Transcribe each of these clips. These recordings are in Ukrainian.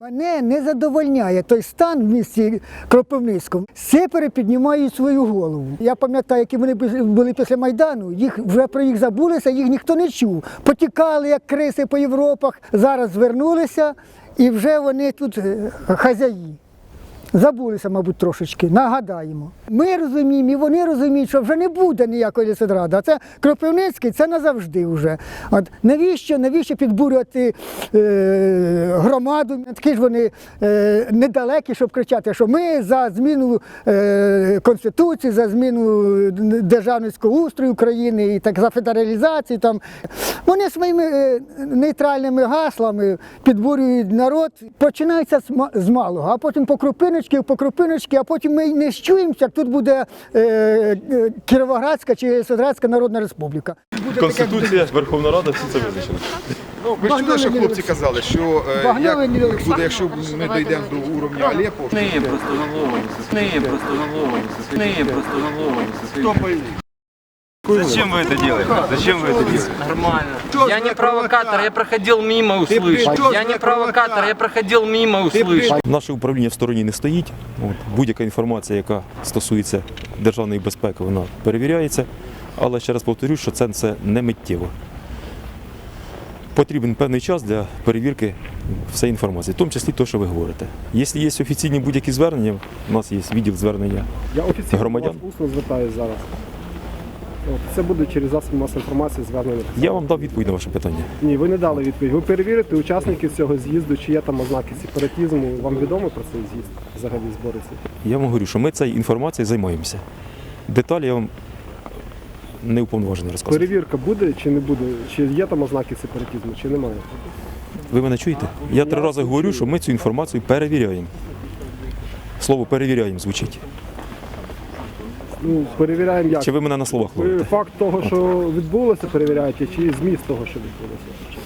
Мене не задовольняє той стан в місті Кропивницькому. Сипери піднімають свою голову. Я пам'ятаю, які вони були після Майдану, їх вже про їх забулися, їх ніхто не чув. Потікали, як криси по Європах. Зараз звернулися і вже вони тут е, хазяї. Забулися, мабуть, трошечки, нагадаємо. Ми розуміємо, і вони розуміють, що вже не буде ніякої лісодради. А це Кропивницький, це назавжди вже. От навіщо, навіщо підбурювати е, громаду? Такі ж вони е, недалекі, щоб кричати, що ми за зміну е, Конституції, за зміну державницького устрою України і так за федералізацію. Там. Вони своїми е, нейтральними гаслами підбурюють народ. Починається з малого, а потім по крупиночки, по крупиночки, а потім ми не щуємося, як тут буде е, е, Кіровоградська чи Содратська Народна Республіка. Буде Конституція, Верховна Рада, все це визначено. Ну, ви ж чули, що хлопці казали, що е, Багнова як Лілія буде, Олександрівна. якщо ми дійдемо до уровня Алеппо, Смешные просто наловываются, смешные просто наловываются, смешные просто наловываются. Зачем вы это делаете? Зачем вы это делаете? Нормально. Я не провокатор, я проходил мимо, услышал. Я не провокатор, я проходил мимо, услышал. Наше управління в стороні не стоїть. От, будь-яка інформація, яка стосується державної безпеки, вона перевіряється. Але ще раз повторю, що це, це не миттєво. Потрібен певний час для перевірки всієї інформації, в тому числі те, що ви говорите. Якщо є офіційні будь-які звернення, у нас є відділ звернення. Я офіційно Громадян. до вас усно звертаюся зараз. Це буде через засоби масової інформації звернення. Я вам дав відповідь на ваше питання. Ні, ви не дали відповідь. Ви перевірите учасників цього з'їзду, чи є там ознаки сепаратизму. Вам відомо про цей з'їзд взагалі збори? Я вам говорю, що ми цією інформацією займаємося. Деталі я вам не уповноважений розказувати. Перевірка буде чи не буде? Чи є там ознаки сепаратизму, чи немає? Ви мене чуєте? Я три рази говорю, що ми цю інформацію перевіряємо. Слово перевіряємо звучить. Ну, перевіряємо як. Чи ви мене на словах Ви ловите? факт того, що відбулося, перевіряєте, чи зміст того, що відбулося?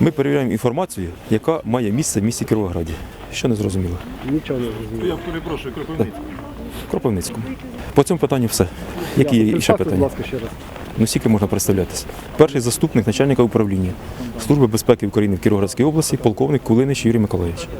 Ми перевіряємо інформацію, яка має місце в місті Кіровограді. Що не зрозуміло? Нічого не зрозуміло. В Кропивницькому. По цьому питанню все. Які є ще Представте, будь питання? ласка, ще раз. Ну, скільки можна представлятися? Перший заступник начальника управління Служби безпеки України в Кіровоградській області, полковник Кулинич Юрій Миколаївич.